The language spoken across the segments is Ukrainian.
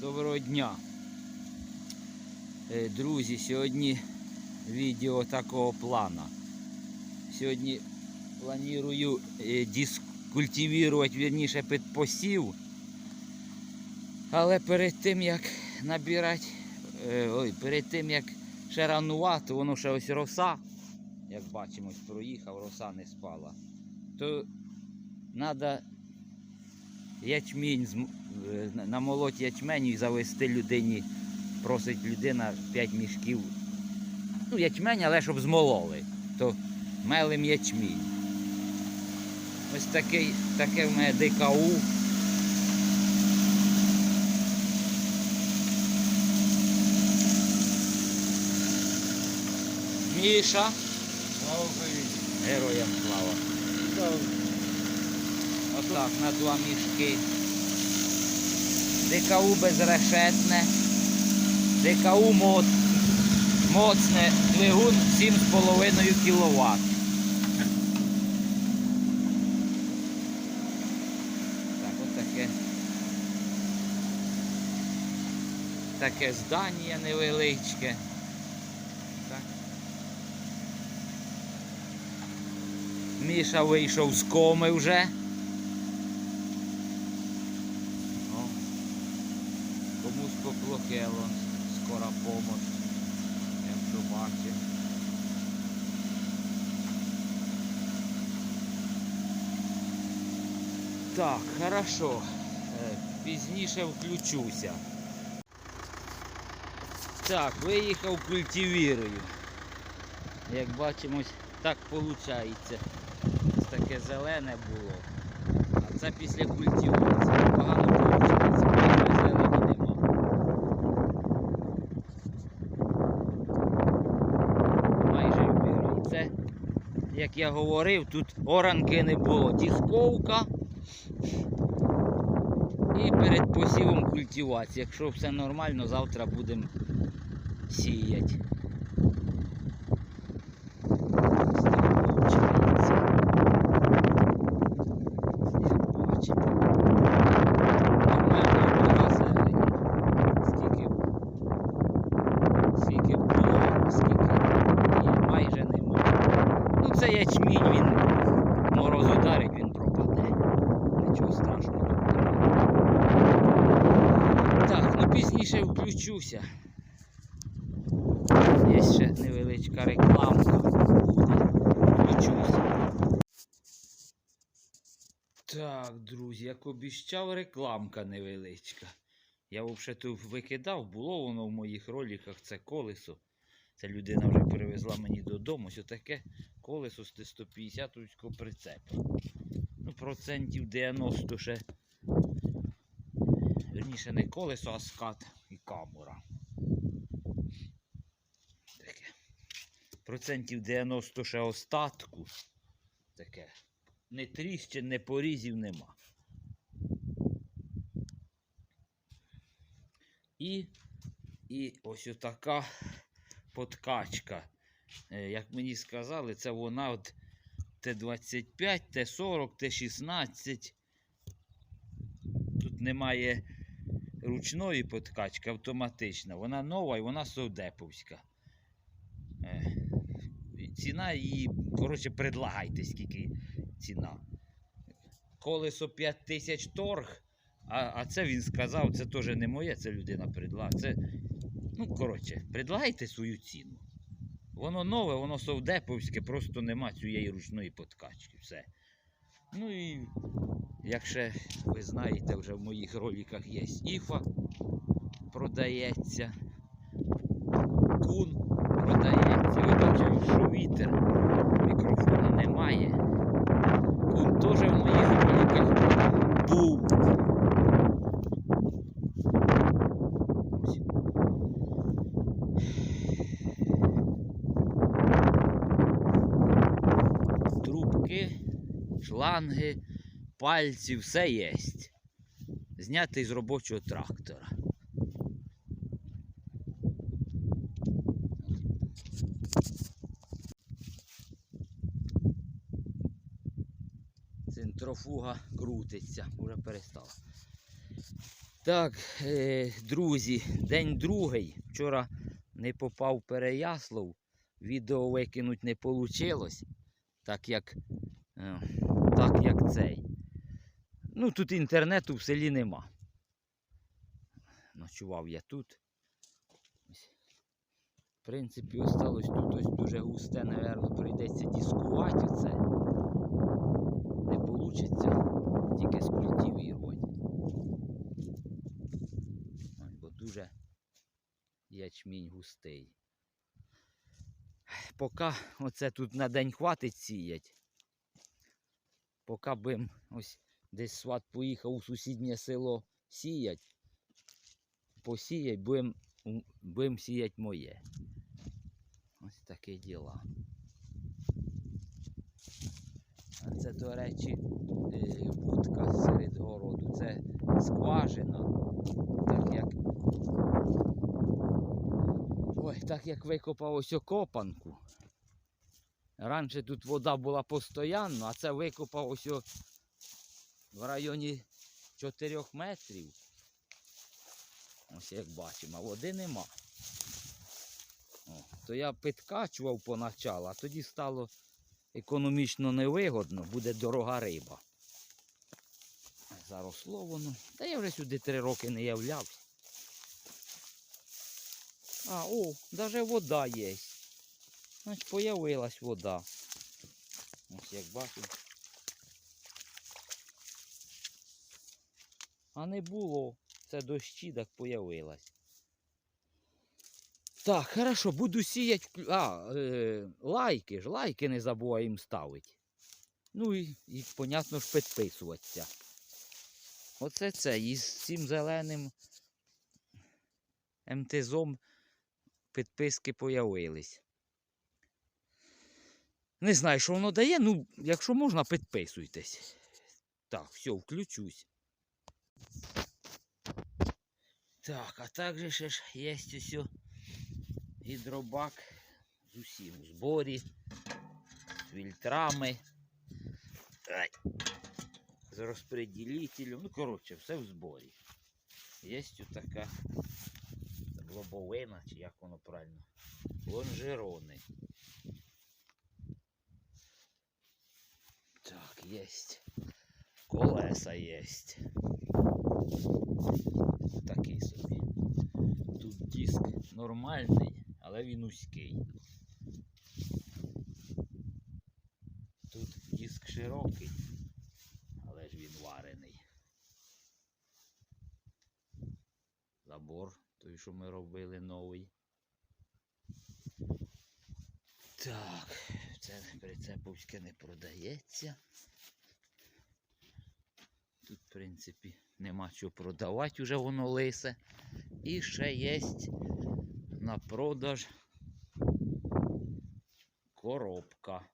Доброго дня. Е, Друзі, сьогодні відео такого плана. Сьогодні планую е, дискультивувати, вірніше, під посів. Але перед тим як набирати, е, ой, перед тим як ще ранувати, воно ще ось роса, як бачимо, проїхав, роса не спала. То треба ячмінь намолоть ячмень і завести людині. Просить людина 5 мішків. Ну, ячмень, але щоб змололи. То мелим ячмінь. Ось такий, таке в мене ДКУ. Міша. Героям слава. Отак, на два мішки. ДКУ безрешетне. ДКУ моц, моцне двигун 7,5 кВт. Так, от таке. Таке здання невеличке. Міша вийшов з коми вже. О, комусь поплохело, скора помощь, якщо бачив. Так, хорошо. Е, Пізніше включуся. Так, виїхав культивірую. Як бачимо, так виходить. Ось таке зелене було. А це після культивації. Погано виходить, як я говорив, тут оранки не було. Дісковка. І перед посівом культивації. Якщо все нормально, завтра будемо сіяти. Ось так получається. Як бачите. Нормально була зелень. Скільки, скільки було, скільки є, майже це ячмінь, він мороз ударить, він пропаде. Нічого страшного. Так, ну пізніше включуся. Є ще невеличка рекламка. Включуся. Так, друзі, як обіщав, рекламка невеличка. Я взагалі тут викидав, було воно в моїх роликах, це колесо. Це людина вже привезла мені додому. Ось таке колесо з 150 ського прицепа. Ну, процентів 90 ще. Верніше не колесо, а скат і камера. Таке. Процентів 90 ще остатку. Таке. Не тріщин, не порізів нема. І, і ось отака подкачка. Е, Як мені сказали, це вона от Т-25, Т-40, Т-16. Тут немає ручної подкачки, автоматична. Вона нова і вона совдеповська. Е, Ціна її, коротше, предлагайте, скільки ціна. Колесо 5 тисяч торг, а, а це він сказав, це теж не моє, це людина предлагає. Це, ну, коротше, предлагайте свою ціну. Воно нове, воно совдеповське, просто нема цієї ручної подкачки. Все. Ну і як ще ви знаєте, вже в моїх роликах є іфа продається. Кун продається. Ви бачите, що вітер, мікрофона немає. Кун теж в моїх роликах був. Ось. Трубки, шланги, пальці, все є. Знятий з робочого трактора. Центрофуга крутиться, вже перестала. Так, е, друзі, день другий. Вчора не попав Переяслав. Відео викинуть не вийшло. Так як, е, так як цей. Ну, тут інтернету в селі нема. Ночував я тут. В принципі, осталось тут ось дуже густе, напевно, прийдеться дискувати оце. Не вийде тільки скультивувати. Ой, Бо дуже ячмінь густий. Поки оце тут на день хватить сіять. Поки бим ось десь сват поїхав у сусіднє село сіять, посіять, будем, м- будем сіять моє. Ось таке діла. А це, до речі, е, вудка серед городу. Це скважина. Так як. Ой, так як викопав ось окопанку. Раніше тут вода була постійно, а це викопав ось в районі 4 метрів. Ось як бачимо, а води нема. О, то я підкачував поначалу, а тоді стало економічно невигодно, буде дорога риба. Заросло воно. Та я вже сюди три роки не являвся. А, о, навіть вода є. Значить, появилась вода. Ось як бачимо. А не було. Це дощі, так появилась. Так, хорошо, буду сіяти. А, е, лайки ж, лайки не забувай їм ставити. Ну і, і понятно ж, підписуватися. Оце це. І з цим зеленим МТЗом підписки появились. Не знаю, що воно дає, ну, якщо можна, підписуйтесь. Так, все, включусь. Так, а також ще ж є ось гідробак з усім у зборі, з фільтрами, з розпреділителем. Ну, коротше, все в зборі. Є така лобовина, чи як воно правильно, лонжерони. Есть. Колеса есть. Такий собі. Тут диск нормальний, але він узький. Тут диск широкий, але ж він варений. Забор, той, що ми робили новий. Так, це прицеповське не продається. Тут, в принципі, нема чого продавати, вже воно лисе. І ще є на продаж коробка.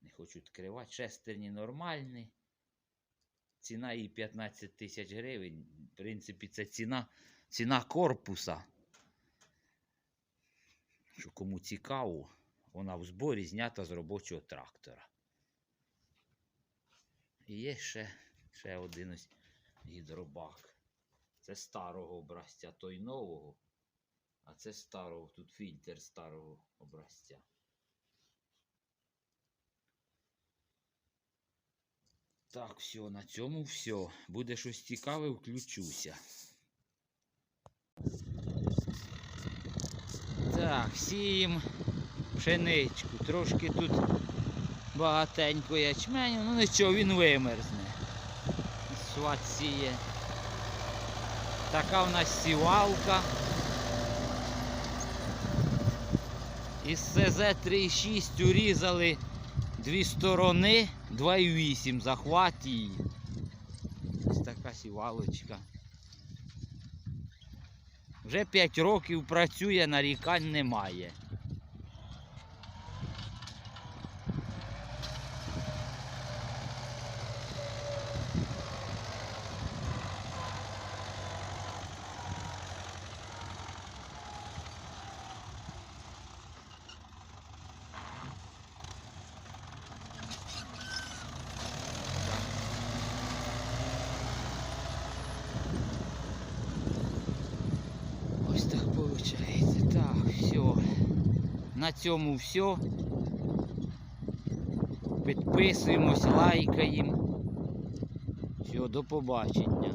Не хочу відкривати. Шестерні нормальні. Ціна її 15 тисяч гривень. В принципі, це ціна, ціна корпуса. Що кому цікаво, вона в зборі знята з робочого трактора. І є ще, ще один ось гідробак. Це старого образця, той нового. А це старого, тут фільтр старого образця. Так, все, на цьому все. Буде щось цікаве, включуся. Так, сіємо пшеничку. Трошки тут багатенько ячменю, ну нічого, він вимерзне. Сват сіє. Така в нас сівалка. Із СЗ 3,6 урізали дві сторони, 2,8 захват її. Ось така сівалочка. Вже 5 років працює, нарікань немає. Так, Так, все. На цьому все. Підписуємось, лайкаємо. Все, до побачення.